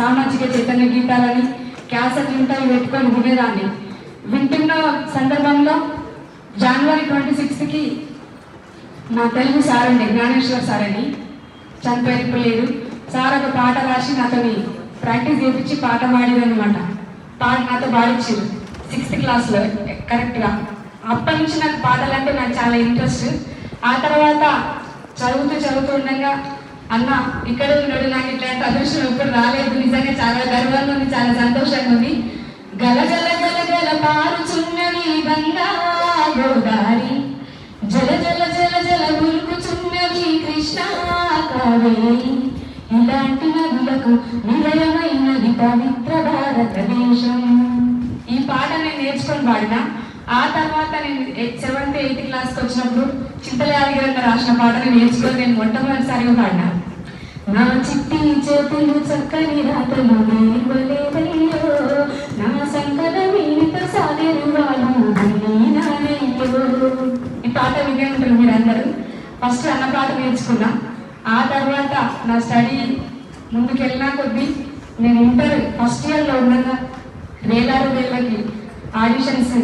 సామాజిక చైతన్య గీతాలని క్యాసెట్లు ఉంటాయి పెట్టుకొని వినేదాన్ని వింటున్న సందర్భంలో జనవరి ట్వంటీ సిక్స్త్కి మా తెలుగు సార్ అండి జ్ఞానేశ్వర్ సార్ అని చనిపోయిపోలేదు సార్ ఒక పాట రాసి నాతోని ప్రాక్టీస్ చేయించి పాట పాడేదన్నమాట. పాట నాతో పాడించారు. సిక్స్త్ క్లాస్లో కరెక్ట్గా అప్పటి నుంచి నాకు పాటలు అంటే నాకు చాలా ఇంట్రెస్ట్ ఆ తర్వాత చదువుతూ చదువుతూ ఉండగా అన్న ఇక్కడ ఉన్నాడు నాకు ఇట్లాంటి అదృష్టం ఎప్పుడు రాలేదు. చాలా గర్వంగా ఉంది చాలా సంతోషంగా ఉంది గల గల గల గల పారుచున్నవి గంగా గోదారి జల జల జల జల ఉరుకుచున్నవి కృష్ణ కావేరి. ఇలాంటి నదులకు నిలయమైనది పవిత్ర భారతదేశం. ఈ పాట నేను నేర్చుకొని పాడిన? ఆ తర్వాత నేను సెవెంత్ ఎయిత్ క్లాస్కి వచ్చినప్పుడు చింతలయాదగిరి రాసిన పాటని నేర్చుకొని నేను మొట్టమొదటిసారిగా పాడినా. నా చిట్టి చేతులు చక్కని రాతలు నేర్వలేదయ్యో నా సంకల మీతో సాగరు ఈ పాట వినే ఉంటారు మీరందరూ. ఫస్ట్ అన్న పాట నేర్చుకున్నా ఆ తర్వాత నా స్టడీ ముందుకెళ్ళినా కొద్దీ నేను ఇంటర్ ఫస్ట్ ఇయర్లో ఉండగా వేలారు వేలకి ఆడిషన్స్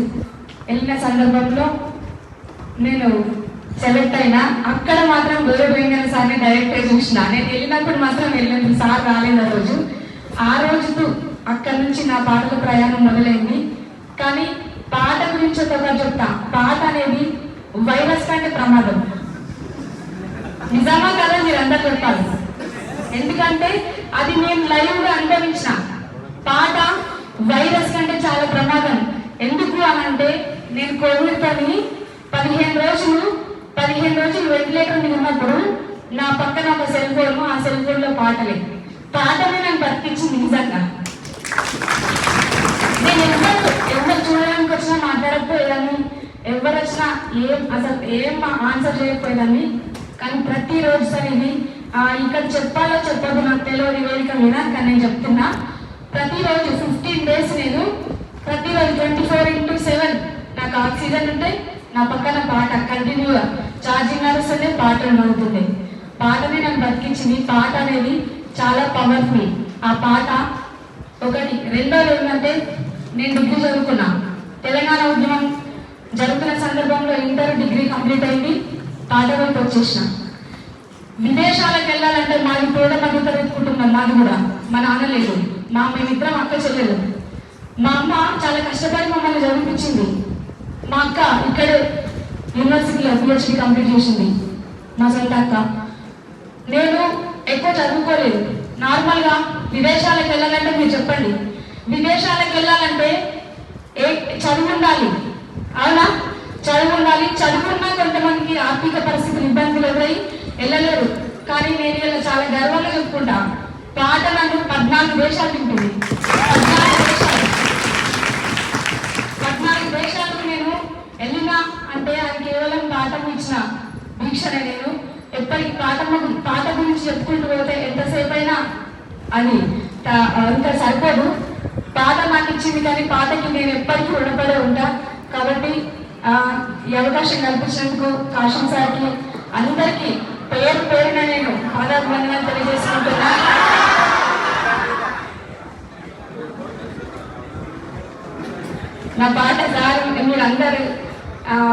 వెళ్ళిన సందర్భంలో నేను సెలెక్ట్ అయినా అక్కడ మాత్రం గౌరవ సార్ సార్ని డైరెక్ట్ చూసిన. నేను వెళ్ళినప్పుడు మాత్రం వెళ్ళింది సార్ రాలేదు ఆ రోజు. ఆ రోజుతో అక్కడి నుంచి నా పాటల ప్రయాణం మొదలైంది. కానీ పాట గురించి ఒక చెప్తా. పాట అనేది వైరస్ కంటే ప్రమాదం. నిజామా కదా మీరు అందరు చెప్పాలి. ఎందుకంటే అది నేను లైవ్గా అనుభవించిన. పాట వైరస్ కంటే చాలా ప్రమాదం. ఎందుకు అని అంటే నేను కోవిడ్ పని పదిహేను రోజులు పదిహేను రోజులు వెంటిలేటర్ మీద ఉన్నప్పుడు నా పక్కన ఒక సెల్ ఫోన్ ఆ సెల్ ఫోన్లో పాటలే. పాటలే నన్ను బతికించింది నిజంగా. నేను ఎవరు ఎవరు చూడడానికి వచ్చినా మాట్లాడకపోయేదాన్ని. ఎవరు వచ్చినా ఏం అసలు ఏం ఆన్సర్ చేయకపోయేదాన్ని. కానీ ప్రతిరోజు సరే ఇది ఇక్కడ చెప్పాలో చెప్పదు నాకు తెలియని వేదిక మీద కానీ నేను చెప్తున్నా. ప్రతిరోజు ఫిఫ్టీన్ డేస్ నేను ప్రతిరోజు ట్వంటీ ఫోర్ ఇంటూ సెవెన్ నాకు ఆక్సిజన్ ఉంటే నా పక్కన పాట కంటిన్యూగా ఛార్జింగ్ నడుస్తుంటే పాట నవ్వుతుంది పాటనే నన్ను బతికించింది. పాట అనేది చాలా పవర్ఫుల్ ఆ పాట ఒకటి రెండోది ఏంటంటే నేను డిగ్రీ చదువుకున్నా. తెలంగాణ ఉద్యమం జరుగుతున్న సందర్భంలో ఇంటర్ డిగ్రీ కంప్లీట్ అయింది. పాట వైపు వచ్చేసిన. విదేశాలకు వెళ్ళాలంటే మాది కూడా మధ్యతరగతి కుటుంబం మాది కూడా. మా నాన్న లేదు. మా మేమిద్దరం అక్క చెల్లెలు. మా అమ్మ చాలా కష్టపడి మమ్మల్ని చదివించింది. మా అక్క ఇక్కడ యూనివర్సిటీలో పిహెచ్డి కంప్లీట్ చేసింది. మా సొంత అక్క. నేను ఎక్కువ చదువుకోలేదు. నార్మల్గా విదేశాలకు వెళ్ళాలంటే మీరు చెప్పండి. విదేశాలకు వెళ్ళాలంటే ఏ చదువు ఉండాలి అవునా? చదువు ఉండాలి చదువున్నా కొంతమందికి ఆర్థిక పరిస్థితులు ఇబ్బందులు ఎదురై వెళ్ళలేరు. కానీ నేను ఇలా చాలా గర్వంగా చెప్పుకుంటా. పాట నన్ను పద్నాలుగు దేశాలు తింటుంది పద్నాలుగు దేశాలు పద్నాలుగు దేశాలకు నేను వెళ్ళినా అంటే అది కేవలం పాఠం ఇచ్చిన భిక్షనే నేను. ఎప్పటికి పాఠం పాట గురించి చెప్పుకుంటూ పోతే ఎంతసేపు అయినా అది ఇంకా సరిపోదు. పాట నాకు ఇచ్చింది కానీ పాటకి నేను ఎప్పటికీ రుణపడే ఉంటా. కాబట్టి ఈ అవకాశం కల్పించినందుకు కాశం సార్కి అందరికీ పేరు పేరున నేను పాదాభివందనాలు తెలియజేసుకుంటున్నా. నా పాట సార్ మీరు అందరూ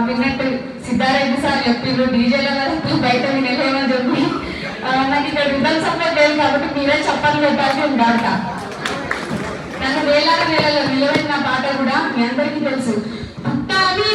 విన్నట్టు సిద్ధారెడ్డి సార్ చెప్పిండ్రు డీజేల వరకు బయట వినలేమని చెప్పి. నాకు ఇక్కడ రిజల్ట్ సపోర్ట్ లేదు కాబట్టి మీరే చెప్పాలి పెట్టాలి ఉండాలట నన్ను వేలాల వేలలో నిలబెట్టిన పాట కూడా మీ అందరికీ తెలుసు. పుట్టాలి